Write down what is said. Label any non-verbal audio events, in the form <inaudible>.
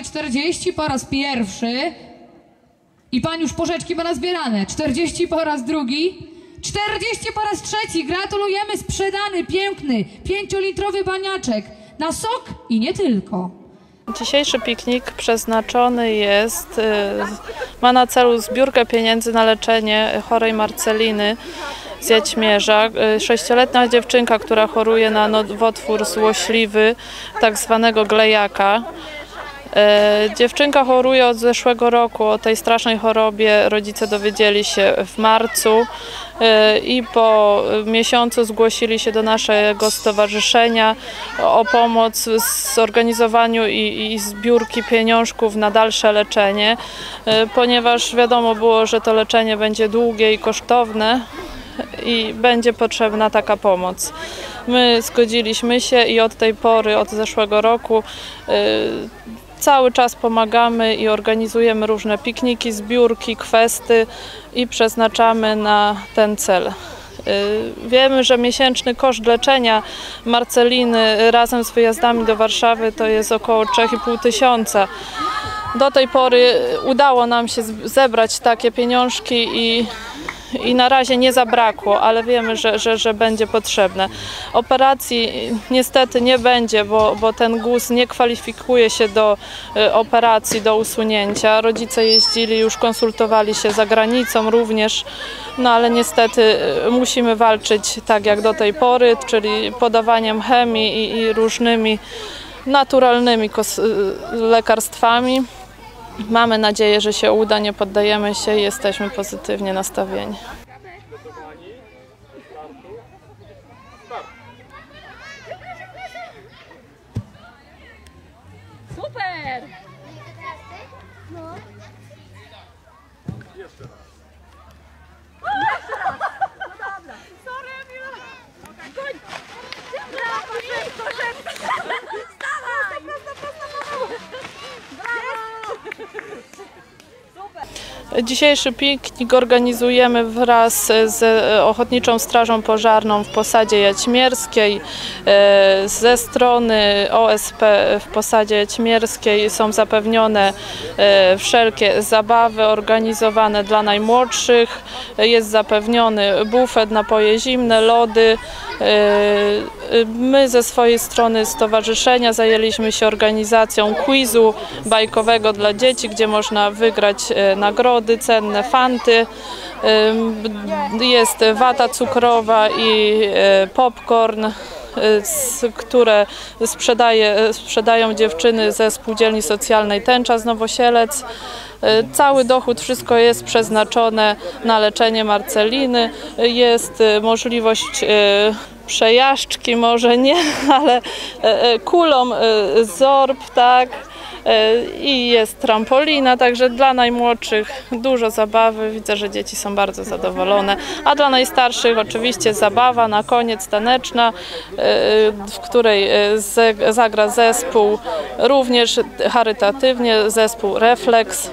panie 40 po raz pierwszy i pan już porzeczki ma nazbierane. 40 po raz drugi. 40 po raz trzeci. Gratulujemy, sprzedany, piękny, pięciolitrowy baniaczek na sok i nie tylko. Dzisiejszy piknik przeznaczony jest, y, ma na celu zbiórkę pieniędzy na leczenie chorej Marceliny z Jaćmierza. Y, Sześcioletnia dziewczynka, która choruje na nowotwór złośliwy, tak zwanego glejaka. E, Dziewczynka choruje od zeszłego roku. O tej strasznej chorobie rodzice dowiedzieli się w marcu e, i po miesiącu zgłosili się do naszego stowarzyszenia o pomoc w zorganizowaniu i, i zbiórki pieniążków na dalsze leczenie, e, ponieważ wiadomo było, że to leczenie będzie długie i kosztowne i będzie potrzebna taka pomoc. My zgodziliśmy się i od tej pory, od zeszłego roku, cały czas pomagamy i organizujemy różne pikniki, zbiórki, kwesty i przeznaczamy na ten cel. Y, Wiemy, że miesięczny koszt leczenia Marceliny razem z wyjazdami do Warszawy to jest około 3,5 tysiąca. Do tej pory udało nam się zebrać takie pieniążki i, i na razie nie zabrakło, ale wiemy, że, że, że będzie potrzebne. Operacji niestety nie będzie, bo, bo ten guz nie kwalifikuje się do y, operacji, do usunięcia. Rodzice jeździli, już konsultowali się za granicą również, no ale niestety y, musimy walczyć tak jak do tej pory, czyli podawaniem chemii i, i różnymi naturalnymi y, lekarstwami. Mamy nadzieję, że się uda, nie poddajemy się i jesteśmy pozytywnie nastawieni. Super! Brawo, Dzisiejszy piknik organizujemy wraz z Ochotniczą Strażą Pożarną w Posadzie Jaćmierskiej. E, Ze strony OSP w Posadzie Jaćmierskiej są zapewnione e, wszelkie zabawy organizowane dla najmłodszych. Jest zapewniony bufet, napoje zimne, lody. E, My ze swojej strony stowarzyszenia zajęliśmy się organizacją quizu bajkowego dla dzieci, gdzie można wygrać e, nagrody, cenne fanty. Jest wata cukrowa i e, popcorn, e, które sprzedaje, e, sprzedają dziewczyny ze spółdzielni socjalnej Tęcza z Nowosielec. Cały dochód, wszystko jest przeznaczone na leczenie Marceliny. Jest możliwość przejażdżki, może nie, <laughs> ale kulą zorb, tak. E, I jest trampolina, także dla najmłodszych dużo zabawy. Widzę, że dzieci są bardzo zadowolone. A dla najstarszych oczywiście zabawa na koniec taneczna, e, w której e, zagra zespół również charytatywnie, zespół Reflex.